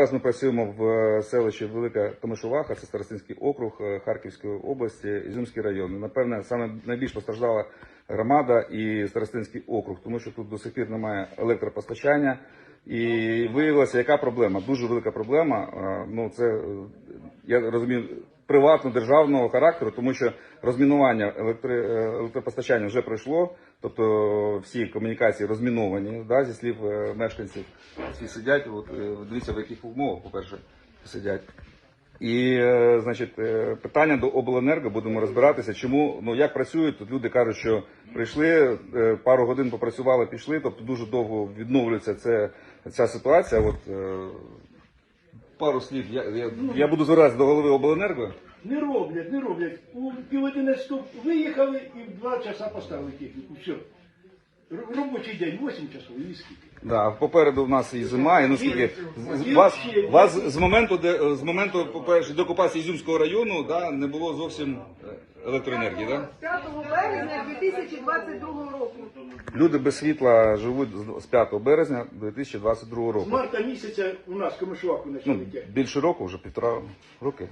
Зараз ми працюємо в е, селищі Велика Томишуваха, це Старостинський округ е, Харківської області, Ізюмський район. Напевне, саме найбільш постраждала громада і Старостинський округ, тому що тут до сих пір немає електропостачання. І виявилася, яка проблема? Дуже велика проблема. Е, Ну, це я розумію. Приватно-державного характеру, тому що розмінування електри... е, електропостачання вже пройшло, тобто всі комунікації розміновані, да, зі слів е, мешканців. Всі сидять, от, е, дивіться, в яких умовах, по-перше, сидять. І, е, значить, е, питання до обленерго будемо розбиратися, чому ну як працюють. Тут люди кажуть, що прийшли е, пару годин попрацювали, пішли. Тобто дуже довго відновлюється це ця ситуація. От е, пару слів. Я, я, я буду звертатися до голови обленерго. Не роблять, не роблять. У пів стоп виїхали і в два часа поставили техніку. Все. Робочий день, 8 часов і скільки. Да, попереду в нас і зима, і ну скільки з- з- вас, вас з моменту, де з моменту, по-перше, до окупації Ізюмського району, да, не було зовсім е, електроенергії, да? 5 березня 2022 року. Люди без світла живуть з- з 5 березня 2022 З року. марта місяця у нас комишуваку почали Ну, тягти. більше року, вже півтора роки.